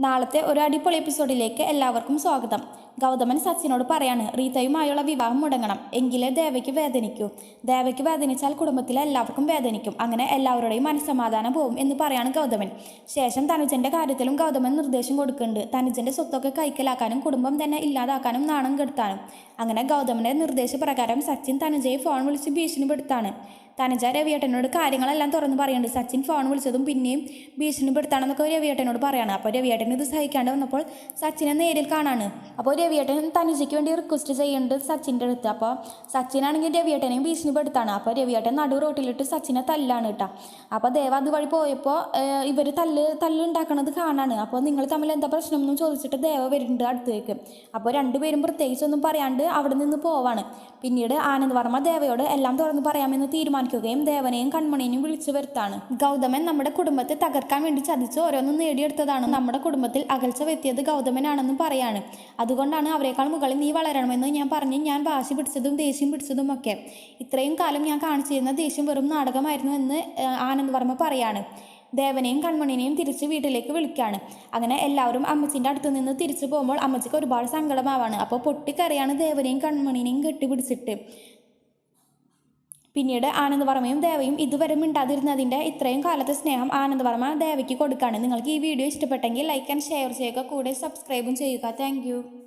നാളത്തെ ഒരു അടിപൊളി എപ്പിസോഡിലേക്ക് എല്ലാവർക്കും സ്വാഗതം. ഗൗതമൻ സച്ചിനോട് പറയാണ് റീതയുമായുള്ള വിവാഹം മുടങ്ങണം. എങ്കിലേ ദേവയ്ക്ക് വേദനിക്കൂ. ദേവയ്ക്ക് വേദനിച്ചാൽ കുടുംബത്തിലെ എല്ലാവർക്കും വേദനിക്കും. അങ്ങനെ എല്ലാവരുടെയും മനസ്സമാധാനം പോകും എന്ന് പറയാണ് ഗൗതമൻ. ശേഷം തനുജന്റെ കാര്യത്തിലും ഗൗതമൻ നിർദ്ദേശം കൊടുക്കുന്നുണ്ട്. തനുജന്റെ സ്വത്തൊക്കെ കൈക്കലാക്കാനും കുടുംബം തന്നെ ഇല്ലാതാക്കാനും നാണം കെടുത്താനും. അങ്ങനെ ഗൗതമന്റെ നിർദ്ദേശപ്രകാരം സച്ചിൻ തനുജയെ ഫോൺ വിളിച്ച് ഭീഷണിപ്പെടുത്താണ്. തനുജ രവിയേട്ടനോട് കാര്യങ്ങളെല്ലാം തുറന്ന് പറയുന്നുണ്ട്. സച്ചിൻ ഫോൺ വിളിച്ചതും പിന്നെയും ഭീഷണിപ്പെടുത്താണെന്നൊക്കെ രവിയേട്ടനോട് പറയാണ്. അപ്പോൾ രവിയേട്ടൻ ഇത് സഹിക്കാണ്ട് വന്നപ്പോൾ സച്ചിനെ നേരിൽ കാണാണ്. അപ്പോൾ രവിയേട്ടൻ തനുജയ്ക്ക് വേണ്ടി റിക്വസ്റ്റ് ചെയ്യുന്നുണ്ട് സച്ചിന്റെ അടുത്ത്. അപ്പോൾ സച്ചിനാണെങ്കിൽ രവിയേട്ടനെയും ഭീഷണിപ്പെടുത്താണ്. അപ്പോൾ രവിയേട്ടൻ നടു റോട്ടിലിട്ട് സച്ചിനെ തല്ലാണ് കേട്ടോ. അപ്പോൾ ദേവ അതുവഴി പോയപ്പോൾ ഇവർ തല്ല് തല്ലുണ്ടാക്കണത് കാണാണ്. അപ്പോൾ നിങ്ങൾ തമ്മിൽ എന്താ പ്രശ്നം എന്നും ചോദിച്ചിട്ട് ദേവ വരുന്നുണ്ട് അടുത്തേക്ക്. അപ്പോൾ രണ്ടുപേരും പ്രത്യേകിച്ചൊന്നും പറയാണ്ട് അവിടെ നിന്ന് പോവാണ്. പിന്നീട് ആനന്ദ് വർമ്മ ദേവയോട് എല്ലാം തുറന്ന് പറയാമെന്ന് തീരുമാനിക്കുകയും ദേവനെയും കൺമണിയെയും വിളിച്ചു വരുത്താണ്. ഗൗതമൻ നമ്മുടെ കുടുംബത്തെ തകർക്കാൻ വേണ്ടി ചതിച്ച് ഓരോന്നും നേടിയെടുത്തതാണ്. നമ്മുടെ കുടുംബത്തിൽ അകൽച്ച വെത്തിയത് ഗൗതമനാണെന്നും പറയാണ്. അതുകൊണ്ടാണ് അവരെക്കാൾ മുകളിൽ നീ വളരണമെന്ന് ഞാൻ പറഞ്ഞ് ഞാൻ വാശി പിടിച്ചതും ദേഷ്യം പിടിച്ചതും ഒക്കെ. ഇത്രയും കാലം ഞാൻ കാണിച്ചിരുന്ന ദേഷ്യം വെറും നാടകമായിരുന്നു എന്ന് ആനന്ദ് വർമ്മ പറയാണ്. ദേവനെയും കൺമണിനെയും തിരിച്ച് വീട്ടിലേക്ക് വിളിക്കുകയാണ് അങ്ങനെ എല്ലാവരും അമ്മച്ചിന്റെ അടുത്ത് നിന്ന് തിരിച്ചു പോകുമ്പോൾ അമ്മച്ചിക്ക് ഒരുപാട് സങ്കടമാവാണ്. അപ്പോൾ പൊട്ടിക്കറിയാണ് ദേവനെയും കൺമണിനെയും കെട്ടിപ്പിടിച്ചിട്ട്. പിന്നീട് ആനന്ദവർമ്മയും ദേവയും ഇതുവരെ മിണ്ടാതിരുന്നതിന്റെ ഇത്രയും കാലത്തെ സ്നേഹം ആനന്ദവർമ്മ ദേവയ്ക്ക് കൊടുക്കുകയാണ് നിങ്ങൾക്ക് ഈ വീഡിയോ ഇഷ്ടപ്പെട്ടെങ്കിൽ ലൈക്ക് ആൻഡ് ഷെയർ ചെയ്യുക. കൂടെ സബ്സ്ക്രൈബും ചെയ്യുക. താങ്ക്